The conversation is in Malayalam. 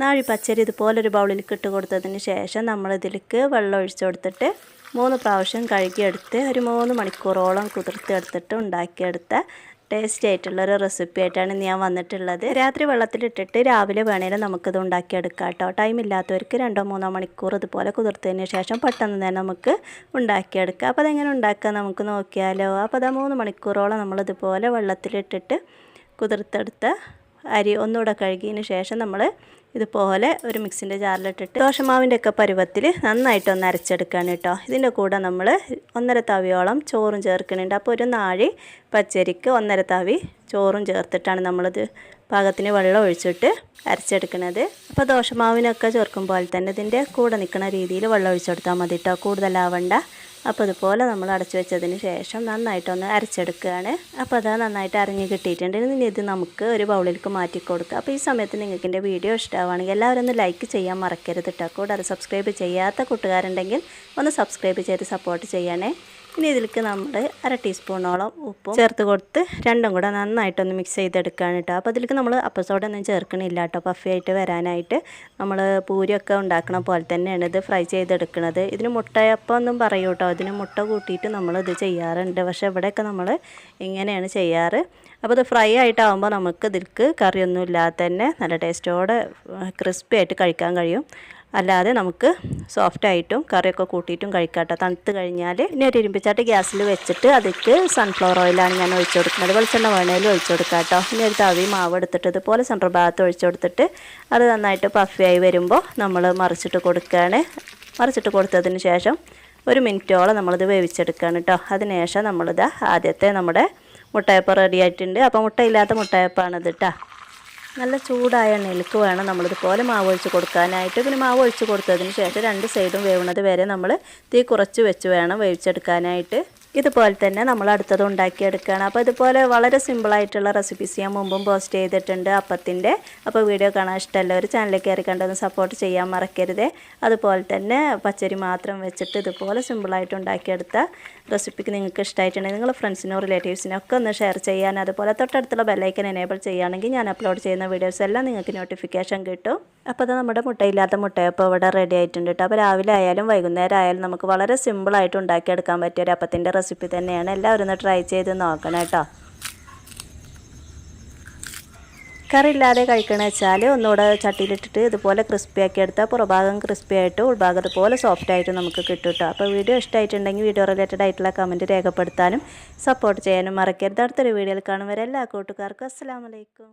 നാഴി പച്ചരി ഇതുപോലൊരു ബൗളിൽ ഇട്ട് കൊടുത്തതിന് ശേഷം നമ്മൾ ഇതിലേക്ക് വെള്ളം ഒഴിച്ചു കൊടുത്തിട്ട് മൂന്ന് പ്രാവശ്യം കഴുകിയെടുത്ത് ഒരു മൂന്ന് മണിക്കൂറോളം കുതിർത്തെടുത്തിട്ട് ഉണ്ടാക്കിയെടുത്ത ടേസ്റ്റി ആയിട്ടുള്ളൊരു റെസിപ്പി ആയിട്ടാണ് ഞാൻ വന്നിട്ടുള്ളത്. രാത്രി വെള്ളത്തിലിട്ടിട്ട് രാവിലെ വേണേലും നമുക്കിത് ഉണ്ടാക്കിയെടുക്കാം കേട്ടോ. ടൈം ഇല്ലാത്തവർക്ക് രണ്ടോ മൂന്നോ മണിക്കൂർ ഇതുപോലെ കുതിർത്തതിന് ശേഷം പെട്ടെന്ന് തന്നെ നമുക്ക് ഉണ്ടാക്കിയെടുക്കാം. അപ്പോൾ അതെങ്ങനെ ഉണ്ടാക്കുക നമുക്ക് നോക്കിയാലോ? അപ്പോൾ അതാ മൂന്ന് മണിക്കൂറോളം നമ്മളിതുപോലെ വെള്ളത്തിലിട്ടിട്ട് കുതിർത്തെടുത്ത അരി ഒന്നുകൂടെ കഴുകിയതിന് ശേഷം നമ്മൾ ഇതുപോലെ ഒരു മിക്സിന്റെ ജാറിലിട്ടിട്ട് ദോശമാവിന്റെ ഒക്കെ പരുവത്തിൽ നന്നായിട്ടൊന്ന് അരച്ചെടുക്കുകയാണ് കേട്ടോ. ഇതിന്റെ കൂടെ നമ്മൾ ഒന്നര തവിയോളം ചോറും ചേർക്കുന്നുണ്ട്. അപ്പോൾ ഒരു നാഴി പച്ചരിക്ക് ഒന്നര തവി ചോറും ചേർത്തിട്ടാണ് നമ്മളിത് പാകത്തിന് വെള്ളം ഒഴിച്ചിട്ട് അരച്ചെടുക്കുന്നത്. അപ്പോൾ ദോഷമാവിനൊക്കെ ചേർക്കും പോലെ തന്നെ ഇതിന്റെ കൂടെ നിൽക്കുന്ന രീതിയിൽ വെള്ളം ഒഴിച്ചെടുത്താൽ മതി കേട്ടോ. കൂടുതലാവണ്ട. അപ്പോൾ ഇതുപോലെ നമ്മൾ അടച്ചു വെച്ചതിന് ശേഷം നന്നായിട്ടൊന്ന് അരച്ചെടുക്കുകയാണ്. അപ്പോൾ അത് നന്നായിട്ട് അരഞ്ഞ് കിട്ടിയിട്ടുണ്ട്. ഇനി ഇത് നമുക്ക് ഒരു ബൗളിലേക്ക് മാറ്റി കൊടുക്കുക അപ്പോൾ ഈ സമയത്ത് നിങ്ങൾക്ക് എന്റെ വീഡിയോ ഇഷ്ടമാവുകയാണെങ്കിൽ എല്ലാവരും ഒന്ന് ലൈക്ക് ചെയ്യാൻ മറക്കരുത് കേട്ടോ കൂടാതെ സബ്സ്ക്രൈബ് ചെയ്യാത്ത കൂട്ടുകാരുണ്ടെങ്കിൽ ഒന്ന് സബ്സ്ക്രൈബ് ചെയ്ത് സപ്പോർട്ട് ചെയ്യണേ. ഇനി ഇതിലേക്ക് നമ്മൾ അര ടീസ്പൂണോളം ഉപ്പും ചേർത്ത് കൊടുത്ത് രണ്ടും കൂടെ നന്നായിട്ടൊന്ന് മിക്സ് ചെയ്തെടുക്കുകയാണ് കേട്ടോ അപ്പോൾ അതിലേക്ക് നമ്മൾ അപ്പസോഡ ഒന്നും ചേർക്കണില്ല കേട്ടോ പഫി ആയിട്ട് വരാനായിട്ട് നമ്മൾ പൂരിയൊക്കെ ഉണ്ടാക്കണ പോലെ തന്നെയാണ് ഇത് ഫ്രൈ ചെയ്തെടുക്കുന്നത് ഇതിന് മുട്ടയപ്പം ഒന്നും പറയൂ കേട്ടോ ഇതിന് മുട്ട കൂട്ടിയിട്ട് നമ്മൾ ഇത് ചെയ്യാറുണ്ട്. പക്ഷേ ഇവിടെയൊക്കെ നമ്മൾ ഇങ്ങനെയാണ് ചെയ്യാറ്. അപ്പോൾ ഇത് ഫ്രൈ ആയിട്ടാകുമ്പോൾ നമുക്ക് ഇതിൽക്ക് കറിയൊന്നും ഇല്ലാതെ തന്നെ നല്ല ടേസ്റ്റോടെ ക്രിസ്പി ആയിട്ട് കഴിക്കാൻ കഴിയും. അല്ലാതെ നമുക്ക് സോഫ്റ്റ് ആയിട്ടും കറിയൊക്കെ കൂട്ടിയിട്ടും കഴിക്കാം കേട്ടോ തണുത്ത് കഴിഞ്ഞാൽ ഇനി ഒരു ഇരുമ്പിച്ചാട്ട് ഗ്യാസിൽ വെച്ചിട്ട് അതിക്ക് സൺഫ്ലവർ ഓയിലാണ് ഞാൻ ഒഴിച്ചു കൊടുക്കുന്നത്. വെളിച്ചെണ്ണ വേണേലും ഒഴിച്ചു കൊടുക്കാട്ടോ. ഇനി ഒരു തവി മാവ് എടുത്തിട്ട് ഇതുപോലെ സെന്റർ ഭാഗത്ത് ഒഴിച്ചു കൊടുത്തിട്ട് അത് നന്നായിട്ട് പഫിയായി വരുമ്പോൾ നമ്മൾ മറിച്ചിട്ട് കൊടുക്കുകയാണ്. മറിച്ചിട്ട് കൊടുത്തതിന് ശേഷം ഒരു മിനിറ്റോളം നമ്മളിത് വേവിച്ചെടുക്കുകയാണ് കേട്ടോ. അതിനുശേഷം നമ്മളിത് ആദ്യത്തെ നമ്മുടെ മുട്ടയപ്പം റെഡി ആയിട്ടുണ്ട്. അപ്പോൾ മുട്ടയില്ലാത്ത മുട്ടയപ്പാണിത് കേട്ടോ. നല്ല ചൂടായ എണ്ണയിലേക്ക് വേണം നമ്മളിതുപോലെ മാവ് ഒഴിച്ച് കൊടുക്കാനായിട്ട്. പിന്നെ മാവ് ഒഴിച്ച് കൊടുത്തതിന് ശേഷം രണ്ട് സൈഡും വേവുന്നത് വരെ നമ്മൾ തീ കുറച്ച് വെച്ച് വേണം വേവിച്ചെടുക്കാനായിട്ട്. ഇതുപോലെ തന്നെ നമ്മൾ അടുത്തത് ഉണ്ടാക്കിയെടുക്കുകയാണ്. അപ്പോൾ ഇതുപോലെ വളരെ സിമ്പിളായിട്ടുള്ള റെസിപ്പീസ് ഞാൻ മുമ്പും പോസ്റ്റ് ചെയ്തിട്ടുണ്ട് അപ്പത്തിന്റെ. അപ്പോൾ വീഡിയോ കാണാൻ ഇഷ്ടമല്ല ഒരു ചാനലിലേക്ക് കയറി കണ്ടൊന്ന് സപ്പോർട്ട് ചെയ്യാൻ മറക്കരുത്. അതുപോലെ തന്നെ പച്ചരി മാത്രം വെച്ചിട്ട് ഇതുപോലെ സിമ്പിളായിട്ട് ഉണ്ടാക്കിയെടുത്ത റെസിപ്പിക്ക് നിങ്ങൾക്ക് ഇഷ്ടമായിട്ടുണ്ടെങ്കിൽ നിങ്ങൾ ഫ്രണ്ട്സിനോ റിലേറ്റീവ്സിനോ ഒക്കെ ഒന്ന് ഷെയർ ചെയ്യാൻ. അതുപോലെ തൊട്ടടുത്തുള്ള ബെല്ലൈക്കൻ എനേബിൾ ചെയ്യുകയാണെങ്കിൽ ഞാൻ അപ്ലോഡ് ചെയ്യുന്ന വീഡിയോസ് എല്ലാം നിങ്ങൾക്ക് നോട്ടിഫിക്കേഷൻ കിട്ടും. അപ്പോൾ അത് നമ്മുടെ മുട്ടയില്ലാത്ത മുട്ടയപ്പം ഇവിടെ റെഡി ആയിട്ടുണ്ട് കേട്ടോ. അപ്പോൾ രാവിലെ ആയാലും വൈകുന്നേരം ആയാലും നമുക്ക് വളരെ സിമ്പിളായിട്ട് ഉണ്ടാക്കിയെടുക്കാൻ പറ്റിയ ഒരു അപ്പത്തിന്റെ റെസിപ്പി തന്നെയാണ്. എല്ലാവരും ഒന്ന് ട്രൈ ചെയ്ത് നോക്കണം കേട്ടോ. കറിയില്ലാതെ കഴിക്കണമെന്ന് വെച്ചാൽ ഒന്നുകൂടെ ചട്ടിയിലിട്ടിട്ട് ഇതുപോലെ ക്രിസ്പി ആക്കി എടുത്താൽ പുറഭാഗം ക്രിസ്പി ആയിട്ട് ഉൾഭാഗം ഇതുപോലെ സോഫ്റ്റ് ആയിട്ട് നമുക്ക് കിട്ടും കേട്ടോ. അപ്പോൾ വീഡിയോ ഇഷ്ടമായിട്ടുണ്ടെങ്കിൽ വീഡിയോ റിലേറ്റഡ് ആയിട്ടുള്ള കമന്റ് രേഖപ്പെടുത്താനും സപ്പോർട്ട് ചെയ്യാനും മറക്കരുത്. അടുത്തൊരു വീഡിയോയിൽ കാണും എല്ലാ കൂട്ടുകാർക്കും അസ്സാം വലൈക്കും